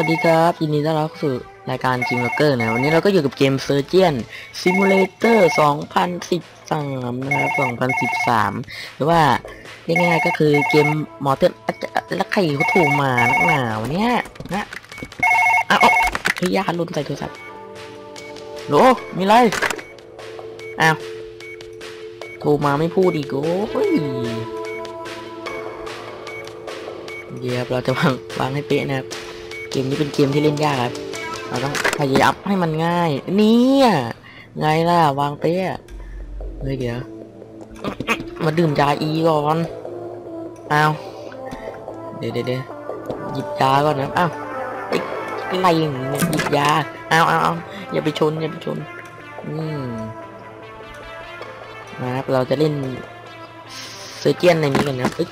วัสดีครับยินดีต้อนรับสู่รายการ g ิงเกอร์นะ วันนี้เราก็อยู่กับเกม Surgeon Simulator 2013 นะครับ 2013 หรือว่าเรียกง่ายๆก็คือเกมมอเตอร์แล้วใครเขาถูกมานักหนาวันเนี้ยนะอ้าวเฮ้ยยาลุนใส่โทรศัพท์โหลมีไรอ้าวโทรมาไม่พูดอีกโอ้ยเดี๋ยวเราจะวางวางให้เป๊ะนะครับ เกมนี้เป็นเกมที่เล่นยากครับ เราต้องพยายามให้มันง่าย เนี่ยไงล่ะ วางเป๊ะเฮ้ยเดี๋ยว มาดื่มยาอีก่อนเอาเดี๋ยวเดี๋ยวเดี๋ยวหยิบยาก่อนนะอ้าวไอ้อะไรอย่างเงี้ยหยิบยาเอาวอ้าวอ้าอย่าไปชนอย่าไปชนอืมนะครับเราจะเล่นเซอร์เจียนในนี้กันนะเอ้ย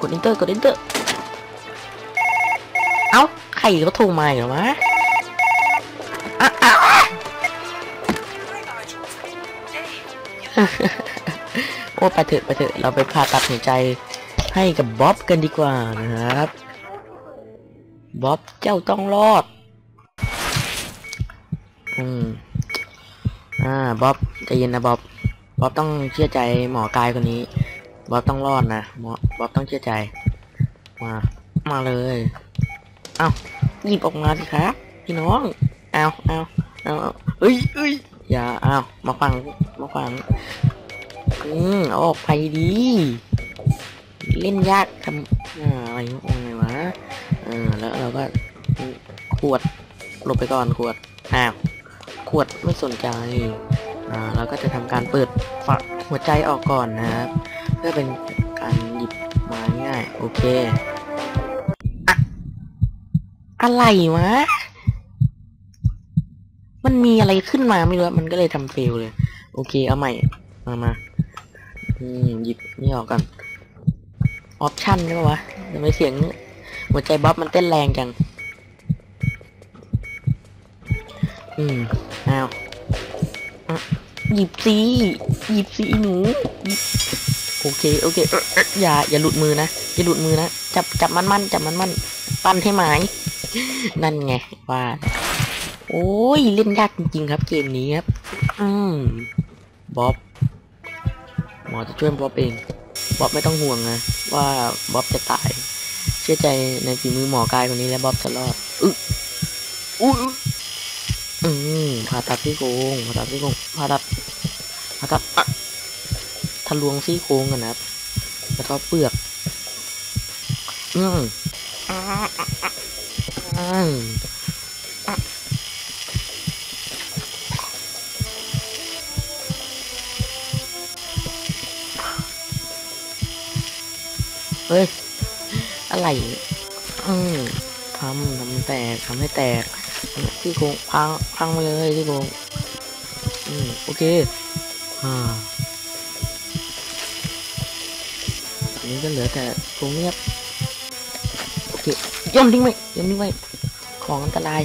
กด enter กด enter เอ้ เอ้าใครเขาโทรมาอีกเหรอวะอะอะอะโอ้ไปเถอะไปเถอะเราไปผ่าตัดหัวใจให้กับบ๊อบกันดีกว่านะครับบ๊อบเจ้าต้องรอด อืม อ่าบ๊อบใจเย็นนะบ๊อบบ๊อบต้องเชื่อใจหมอกายคนนี้บ๊อบต้องรอดนะบ๊อบ๊อบต้องเชื่อใจ มา มาเลย เอาหยิบออกมาสิครับพี่น้องเอาเอาเอาเอ้ยเอ้ยอย่าเอามาฟังมาฟังอืมเอาออกไปดี เล่นยากทำอะไรอะไรวะเออแล้วเราก็ขวดลบไปก่อนขวดอ้าวขวดไม่สนใจอ่าเราก็จะทำการเปิดฝักหัวใจออกก่อนนะครับเพื่อเป็นการหยิบมาง่ายโอเค อะไรวะ มันมีอะไรขึ้นมาไม่รู้ มันก็เลยทำเฟลเลย โอเค เอาใหม่ มามาอืมหยิบนี่ออกกัน ออปชั่นใช่ปะวะทำไมเสียง หัวใจบ๊อบมันเต้นแรงจัง อืมอ้าวอะหยิบซีหยิบซีหนูหยิบโอเค โอเคเอ่อเอ่ออย่า อย่าหลุดมือนะ อย่าหลุดมือนะ จับ จับมันมันจับมันมัน ปั้นให้หมาย นั่นไงว่าโอ้ยเล่นยากจริงๆครับเกมนี้ครับ อืมบ๊อบหมอจะช่วยบ๊อบเองบ๊อบไม่ต้องห่วงนะว่าบ๊อบจะตาย เชื่อใจในฝีมือหมอกายคนนี้และบ๊อบจะรอดอึอุ้ยอืมผ่าตัดที่โครงผ่าตัดที่โครงผ่าตัดผ่าตัดอะทะลวงซี่โครงกันนะครับแล้วก็เปลือก อืมอืม เฮ้ย อะไร อืมทำทำแตกทำให้แตกซี่โครงพังพังไปเลยซี่โครงอืมโอเคอ่าอันนี้ก็เหลือแต่โครงเงียบโอเคย่อมทิ้งไว้ย่อมทิ้งไว้ ของอันตราย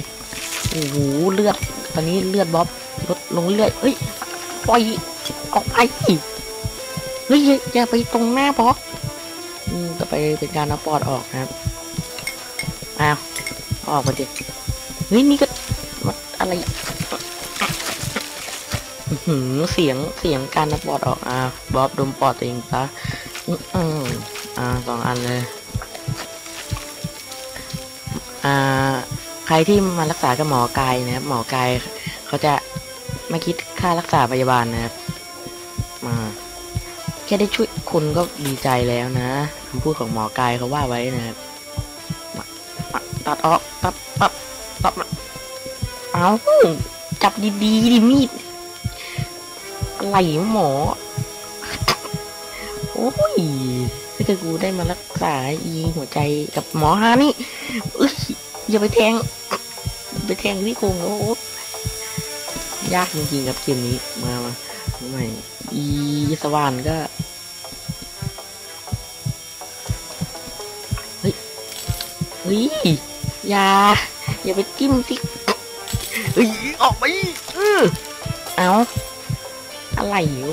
โอ้โหเลือด ตอนนี้เลือดบ๊อบลดลงเรื่อยเฮ้ยปล่อยออกไปเฮ้ยอย่าไปตรงหน้าบ๊อบอืมต่อไปเป็นการเอาปอดออกนะครับอ้าวออกมาดิเฮ้ยนี่ก็อะไรหือเสียงเสียงการเอาปอดออกอ่าบ๊อบดมปอดตัวเองซะอือืมอ่าสองอันเลย อ่า ใครที่มารักษากับหมอกายนะครับ หมอกายเขาจะไม่คิดค่ารักษาพยาบาลนะครับ มา แค่ได้ช่วยคุณก็ดีใจแล้วนะคำพูดของหมอกายเขาว่าไว้นะครับตัดออกตัดตัดตัดเอาจับดีๆดิมีดอะไรหมอ โอ้ยถ้าเกิดกูได้มารักษาอีหัวใจกับหมอฮานี่อย่าไปแทง ไปแทงที่โครงโอ้ยากจริงๆครับเกมนี้มามาใหม่อีสว่านก็เฮ้ยเฮ้ยอย่าอย่าไปจิ้มสิเฮ้ยออกไปอื้อเอาอะไรอยู่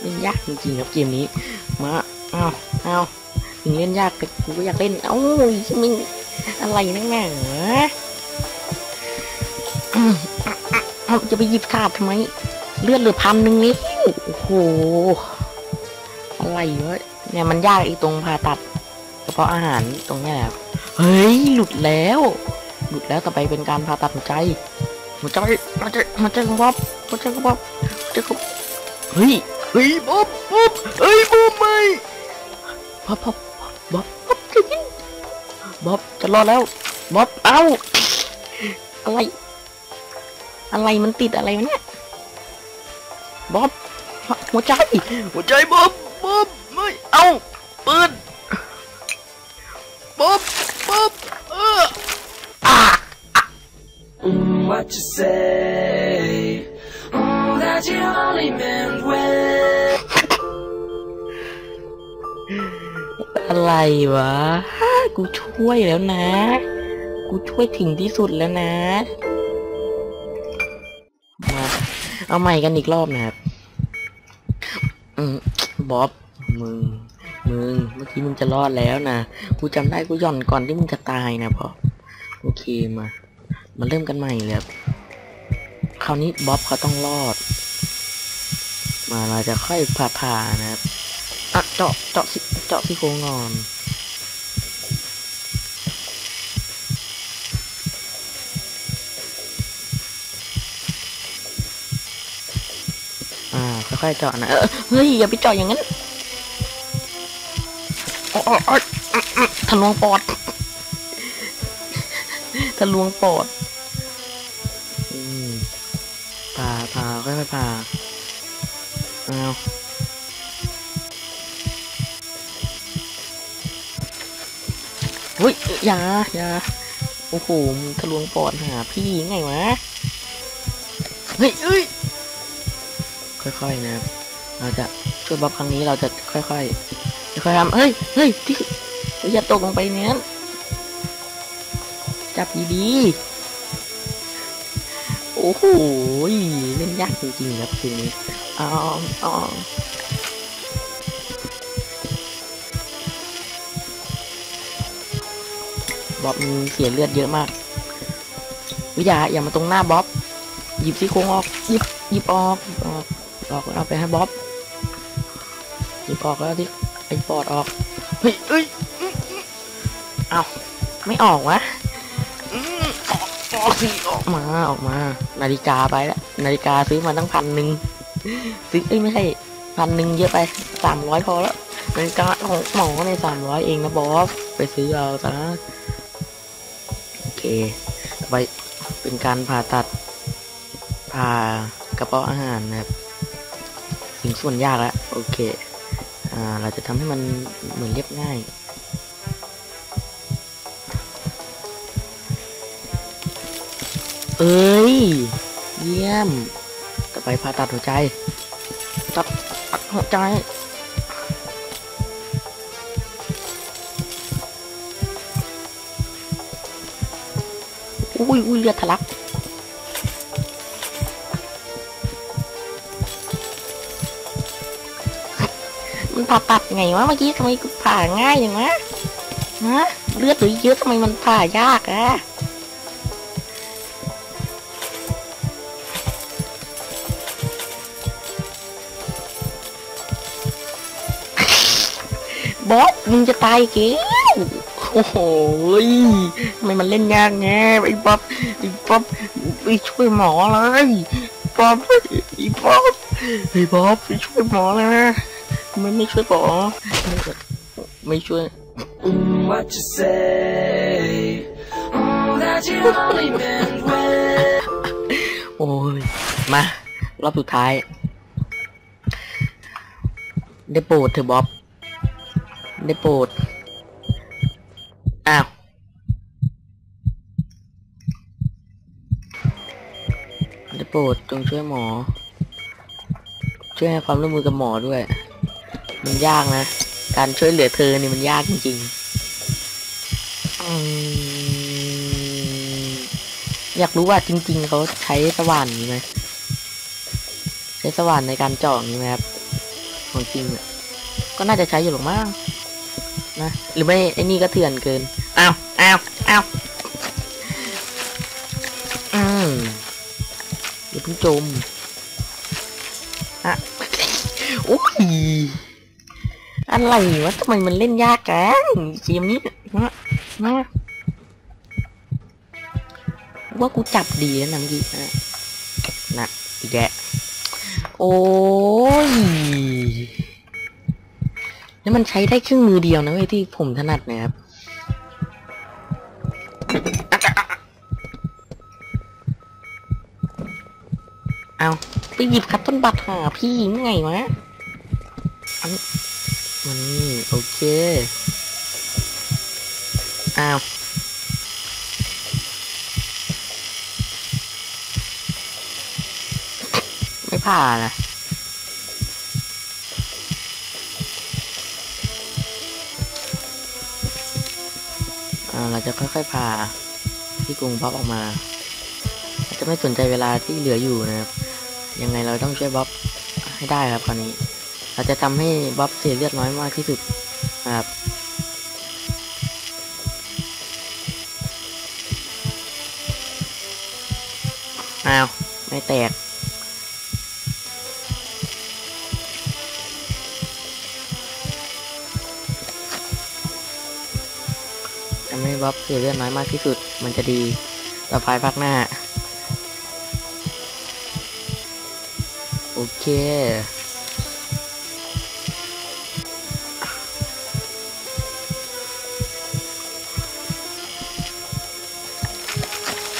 เล่นยากจริงๆครับเกมนี้มาเอาเอาถึงเล่นยากแต่กูก็อยากเล่นเอ้ามึงอะไรนักหนา เอาจะไปหยิบขาดทำไม เลือดเหลือพันหนึ่งนี่โอ้โห อะไรวะเนี่ยมันยากอีตรงผ่าตัดกระเพาะอาหารตรงนี้แหละเฮ้ย หลุดแล้ว หลุดแล้วต่อไปเป็นการผ่าตัดหัวใจหัวใจหัวใจหัวใจของบ๊อบหัวใจของบ๊อบหัวใจของเฮ้ยเฮ้ยบ๊อบบ๊อบเฮ้ยบ๊อบไม่บ๊อบบ๊อบบ๊อบบ๊อบจะยิงบ๊อบจะรอดแล้วบ๊อบเอ้าอะไร อะไรมันติดอะไรวะเนี่ยบ๊อบหัวใจหัวใจบ๊อบบ๊อบไม่เอาปืนบ๊อบบ๊อบเอออ่า Mm, what you say? Mm, that you only meant well. อะไรวะ กูช่วยแล้วนะ กูช่วยถึงที่สุดแล้วนะ เอาใหม่กันอีกรอบนะครับบ๊อบมึง มึง เมื่อกี้มึงจะรอดแล้วนะ กูจำได้กูหย่อนก่อนที่มึงจะตายนะพอโอเคมา มาเริ่มกันใหม่เลยครับ คราวนี้บ๊อบเขาต้องรอด มาเราจะค่อยผ่าผ่านะครับอะเจาะเจาะสิเจาะที่โครงงอน ค่อยเจาะนะเฮ้ยอย่าไปเจาะอย่างนั้นโอ้โอ้โอ้ทะลวงปอดทะลวงปอดอืมผ่าผ่าค่อยๆผ่าอ้าวเฮ้ยอย่าอย่าโอ้โหทะลวงปอดหาพี่ไงวะ เฮ้ยเอ้ย ค่อยๆนะครับ เราจะช่วยบ๊อบครั้งนี้เราจะค่อยๆค่อยๆทำเฮ้ยเฮ้ยที่อย่าตกลงไปเนี้ยจับดีๆ โอ้โหเล่นยากจริงๆครับคืนนี้อ๋ออ๋อบ๊อบมีเสียเลือดเยอะมาก วิยาอย่ามาตรงหน้าบ๊อบ หยิบซี่โครงออก หยิบ หยิบออกหยิบออก ออกเอาไปให้บ๊อบหยิบออกแล้วที่ไอ้ปอดออก เฮ้ยเอ้ยเอาไม่ออกวะออกออกสิออกมาออกมา นาฬิกาไปแล้วนาฬิกาซื้อมาตั้งพันหนึ่งซื้อเอ้ยไม่ใช่พันหนึ่งเยอะไปสามร้อยพอแล้วนาฬิกาของหมอในสามร้อยเองนะบ๊อบไปซื้อเอาซะโอเคไปเป็นการผ่าตัดผ่ากระเพาะอาหารนะครับ งส่วนยากแล้วโอเคอ่าเราจะทำให้มันเหมือนเรียบง่ายเอ้ย เยี่ยม ต่อไปผ่าตัดหัวใจตัดตัดหัวใจ อุ้ยอุ้ยเลือดทะลัก มันผ่าตัดไงวะเมื่อกี้ทำไมผ่าง่ายอย่างวะฮะเลือดหลือเยอะทำไมมันผ่ายากอะบอสมึงจะตายเก๋โอ้โหทำไมมันเล่นยากแง่ไอ้บ๊อบไอ้บ๊อบไปช่วยหมอเลยบ๊อบไอ้บ๊อบไอ้บ๊อบไปช่วยหมอเลย ทำไมไม่ช่วยหมอไม่ช่วย Mm, what you say? Mm, that you only meant well. โอ้ย มา รอบสุดท้าย ได้โปรดเถอะบ๊อบ ได้โปรด อ้าวได้โปรดจงช่วยหมอ ช่วยให้ความร่วมมือกับหมอด้วย มันยากนะ การช่วยเหลือเธอนี่มันยากจริงๆอยากรู้ว่าจริง ๆเขาใช้สว่านนี้ไหมใช้สว่านในการเจาะนี้ไหมครับของจริงอะก็น่าจะใช้อยู่หรอกมั้งนะหรือไม่ไอ้นี่ก็เถื่อนเกินอ้าวอ้าวอ้าวอืมอย่าเพิ่งจมอะโอ้ย อะไรวะทำไมมันเล่นยากกันเกมนี้นะนะว่ากูจับดีแล้วนะเมื่อกี้นะนะอีกแกโอ้ยแล้วมันใช้ได้ครึ่งมือเดียวนะเว้ยที่ผมถนัดนะครับเอาไปหยิบคัตต้นบัตรหาพี่ยังไงวะอันมั นนี่โอเค อ้าว ไม่ผ่านะอ่าเราจะค่อยๆพาพี่กรุงพับออกมาเราจะไม่สนใจเวลาที่เหลืออยู่นะครับ ยังไงเราต้องช่วยบ๊อบให้ได้ครับคราวนี้ เราจะทำให้บ๊อบเสียเลือดน้อยมากที่สุดนะครับอ้าว ไม่แตก ทำให้บ๊อบเสียเลือดน้อยมากที่สุด มันจะดีต่อไปพักหน้า โอเค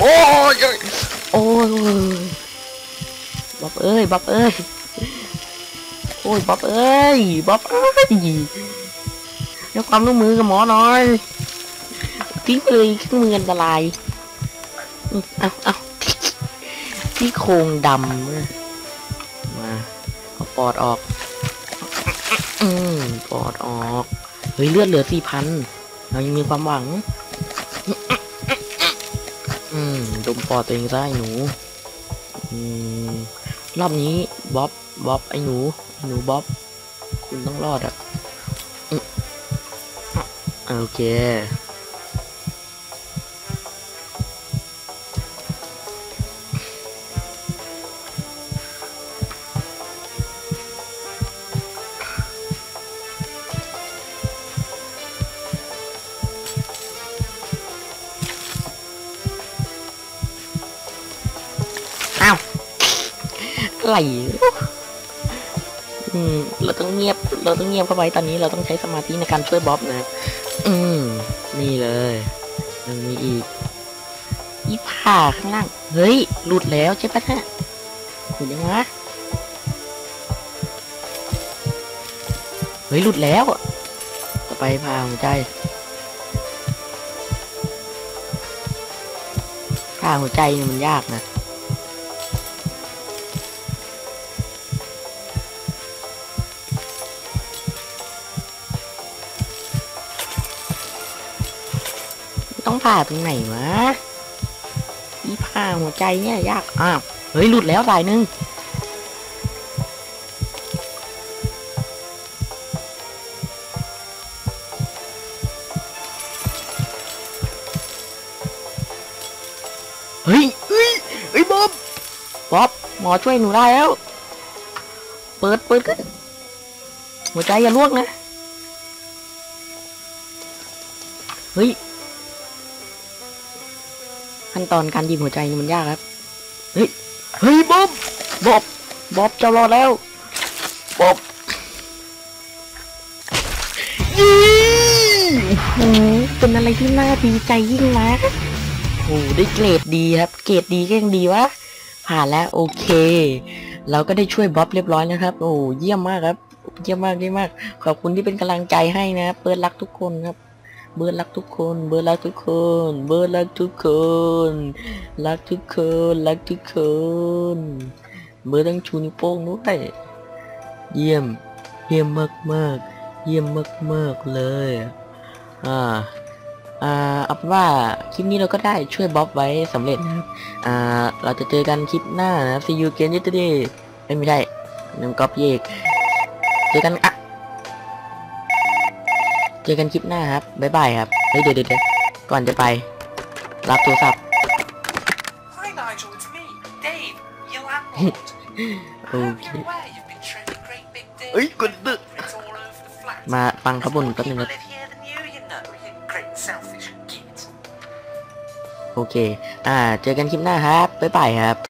โอ้ยโอ้ยบ๊อบเอ้ยบ๊อบเอ้ยโอ้ยบ๊อบเอ้ยบ๊อบเอ้ยแล้วความร่วมมือกับหมอหน่อยทิ้งไปเลยเครื่องมืออันตรายเอาเอาที่โครงดำมาเอาปอดออก อืมปอดออก เฮ้ยเลือดเหลือสี่พันเรายังมีความหวัง มปอดตัวเองซะไอ้หนูอรอบนี้บ๊อบบ๊อบไอ้หนูหนูบ๊อบ คุณต้องรอดอะโอเค อะไรอืม เราต้องเงียบ เราต้องเงียบเข้าไว้ตอนนี้เราต้องใช้สมาธิในการช่วยบ๊อบนะครับอืม นี่เลยยังมีอีกอีผ่าข้างล่าง เฮ้ย หลุดแล้วใช่ปะเนี่ยหลุดยังวะเฮ้ย หลุดแล้วอะต่อไปพาหัวใจพาหัวใจมันยากนะ ต้องผ่าตรงไหนวะนี่ผ่าหัวใจเนี่ยยากอ้าวเฮ้ยหลุดแล้วสายหนึ่งเฮ้ยเฮ้ยเฮ้ยบ๊อบบ๊อบหมอช่วยหนูได้แล้ว เปิดเปิดขึ้น หัวใจอย่าลวกนะ เฮ้ย ขั้นตอนการยิงหัวใจนี่มันยากครับ เฮ้ย เฮ้ยบ๊อบบ๊อบบ๊อบเจะรอดแล้วบ๊อบยี่โอ้โหเป็นอะไรที่น่าดีใจยิ่งนะโอ้โหได้เกรดดีครับ เกรดดีก็ยังดีวะ ผ่านแล้วโอเค เราก็ได้ช่วยบ๊อบเรียบร้อยนะครับ โอ้โหเยี่ยมมากครับ เยี่ยมมากเยี่ยมมาก ขอบคุณที่เป็นกำลังใจให้นะครับเปิดรักทุกคนครับ เบิร์ดรักทุกคน เบิร์ดรักทุกคน เบิร์ดรักทุกคน รักทุกคน รักทุกคน เบิร์ดต้องชูนิ้วโป้งด้วยเยี่ยม เยี่ยมมากมากเยี่ยมมากมากเลย อ่า อ่าเอาเป็นว่าคลิปนี้เราก็ได้ช่วยบ๊อบไว้สำเร็จนะครับ อ่า เราจะเจอกันคลิปหน้านะครับ see you again yesterday ไม่ได้น้ำก๊อปเยกเจอกันอะ เจอกันคลิปหน้าครับ บ๊ายบายครับ เฮ้ยเดี๋ยวเดี๋ยวเดี๋ยวก่อนจะไป รับโทรศัพท์ Hi Nigel, it's me, Dave. You laughed me. โอเค Where you've been trimming great big dick. เอ้ยกดดึก It's all over the flat. มาฟังขบวนแป๊บนึง People นะ live here than you, you know, you great selfish git. โอเค อ่า เจอกันคลิปหน้าครับ บ๊ายบายครับ